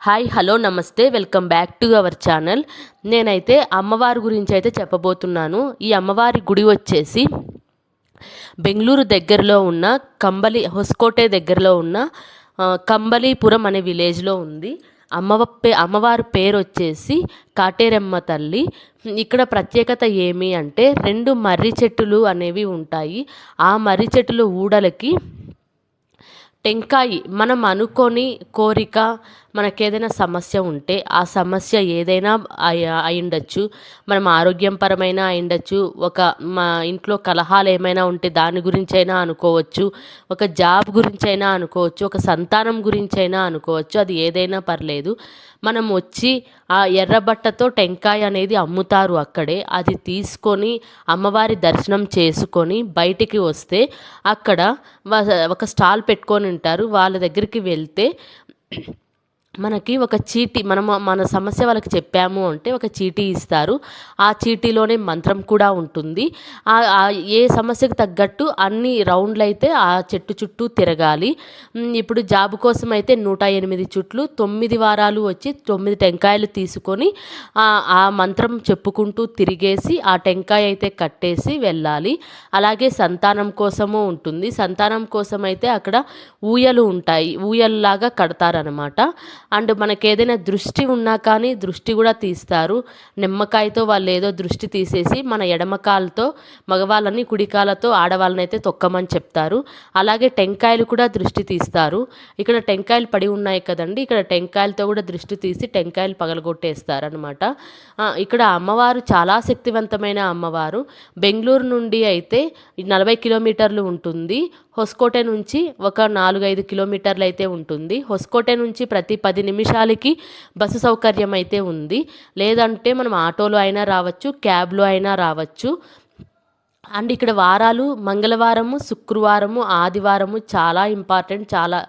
Hi hello నమస్తే welcome back to our channel. నేనైతే అమ్మవారి గురించి అయితే చెప్పబోతున్నాను. ఈ అమ్మవారి గుడి వచ్చేసి బెంగళూరు దగ్గరలో ఉన్న కంబలి హొస్కోటే దగ్గరలో ఉన్న కంబలీపురం అనే విలేజ్లో ఉంది. అమ్మవ పే అమ్మవారి పేరు వచ్చేసి కాటేరమ్మ తల్లి. ఇక్కడ ప్రత్యేకత ఏమి అంటే రెండు మర్రి చెట్టులు అనేవి ఉంటాయి. ఆ మర్రి చెట్టులు ఊడలకి టెంకాయి మనం అనుకొని కోరిక మనకేదైనా సమస్య ఉంటే ఆ సమస్య ఏదైనా అయి ఉండొచ్చు మనం ఆరోగ్యం పరమైన అయిండొచ్చు ఒక మా ఇంట్లో కలహాలు ఏమైనా ఉంటే దాని గురించైనా అనుకోవచ్చు. ఒక జాబ్ గురించైనా అనుకోవచ్చు. ఒక సంతానం గురించైనా అనుకోవచ్చు. అది ఏదైనా పర్లేదు. మనం వచ్చి ఆ ఎర్రబట్టతో టెంకాయ అనేది అమ్ముతారు అక్కడే. అది తీసుకొని అమ్మవారి దర్శనం చేసుకొని బయటికి వస్తే అక్కడ ఒక స్టాల్ పెట్టుకొని ఉంటారు. వాళ్ళ దగ్గరికి వెళ్తే మనకి ఒక చీటీ మనం మన సమస్య వాళ్ళకి చెప్పాము అంటే ఒక చీటీ ఇస్తారు. ఆ చీటీలోనే మంత్రం కూడా ఉంటుంది. ఆ- ఏ సమస్యకు తగ్గట్టు అన్ని రౌండ్లు అయితే ఆ చెట్టు చుట్టూ తిరగాలి. ఇప్పుడు జాబ్ కోసం అయితే నూట ఎనిమిది చుట్లు తొమ్మిది వారాలు వచ్చి తొమ్మిది టెంకాయలు తీసుకొని ఆ ఆ మంత్రం చెప్పుకుంటూ తిరిగేసి ఆ టెంకాయ అయితే కట్టేసి వెళ్ళాలి. అలాగే సంతానం కోసము ఉంటుంది. సంతానం కోసం అయితే అక్కడ ఊయలు ఉంటాయి. ఊయల్లాగా కడతారనమాట. అండ్ మనకి ఏదైనా దృష్టి ఉన్నా కానీ దృష్టి కూడా తీస్తారు. నిమ్మకాయతో వాళ్ళు ఏదో దృష్టి తీసేసి మన ఎడమకాలతో మగవాళ్ళని కుడికాలతో ఆడవాళ్ళని అయితే తొక్కమని చెప్తారు. అలాగే టెంకాయలు కూడా దృష్టి తీస్తారు. ఇక్కడ టెంకాయలు పడి ఉన్నాయి కదండి. ఇక్కడ టెంకాయలతో కూడా దృష్టి తీసి టెంకాయలు పగలగొట్టేస్తారు అనమాట ఇక్కడ అమ్మవారు చాలా శక్తివంతమైన అమ్మవారు. బెంగళూరు నుండి అయితే నలభై కిలోమీటర్లు ఉంటుంది. హొస్కోటె నుంచి ఒక నాలుగైదు కిలోమీటర్లు అయితే ఉంటుంది. హొస్కోటె నుంచి ప్రతి పది నిమిషాలకి బస్సు సౌకర్యం అయితే ఉంది. లేదంటే మనం ఆటోలో అయినా రావచ్చు క్యాబ్లో అయినా రావచ్చు. అండ్ ఇక్కడ వారాలు మంగళవారము శుక్రవారము ఆదివారము చాలా ఇంపార్టెంట్. చాలా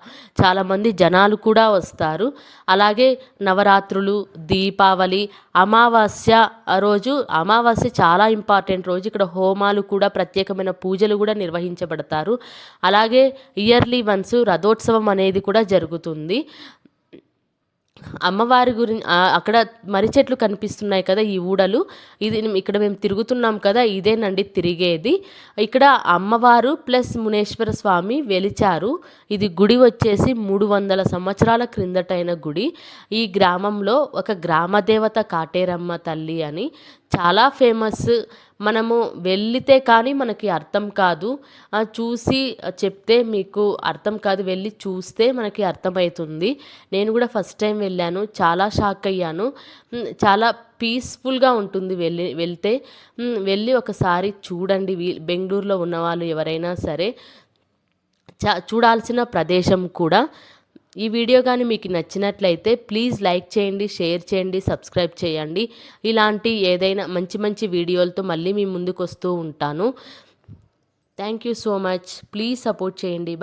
చాలామంది జనాలు కూడా వస్తారు. అలాగే నవరాత్రులు దీపావళి అమావాస్య రోజు అమావాస్య చాలా ఇంపార్టెంట్ రోజు. ఇక్కడ హోమాలు కూడా ప్రత్యేకమైన పూజలు కూడా నిర్వహించబడతారు. అలాగే ఇయర్లీ వన్స్ రథోత్సవం అనేది కూడా జరుగుతుంది. అమ్మవారి గురించి అక్కడ మర్రి చెట్లు కనిపిస్తున్నాయి కదా ఈ ఊడలు. ఇది ఇక్కడ మేము తిరుగుతున్నాం కదా ఇదేనండి తిరిగేది. ఇక్కడ అమ్మవారు ప్లస్ మునేశ్వర స్వామి వెలిచారు. ఇది గుడి వచ్చేసి మూడు వందల సంవత్సరాల క్రిందటైన గుడి. ఈ గ్రామంలో ఒక గ్రామదేవత కాటేరమ్మ తల్లి అని చాలా ఫేమస్ మనము వెళ్ళితే కానీ మనకి అర్థం కాదు. చూసి చెప్తే మీకు అర్థం కాదు. వెళ్ళి చూస్తే మనకి అర్థమవుతుంది. నేను కూడా ఫస్ట్ టైం వెళ్ళాను. చాలా షాక్ అయ్యాను. చాలా పీస్ఫుల్గా ఉంటుంది వెళ్ళి వెళ్తే. వెళ్ళి ఒకసారి చూడండి. వీ- బెంగళూరులో ఉన్నవాళ్ళు ఎవరైనా సరే. చ చూడాల్సిన ప్రదేశం కూడా. ఈ వీడియో కానీ మీకు నచ్చినట్లయితే ప్లీజ్ లైక్ చేయండి షేర్ చేయండి సబ్స్క్రైబ్ చేయండి. ఇలాంటి ఏదైనా మంచి మంచి వీడియోలతో మళ్ళీ మీ ముందుకు వస్తూ ఉంటాను. Thank you so much please support చేయండి.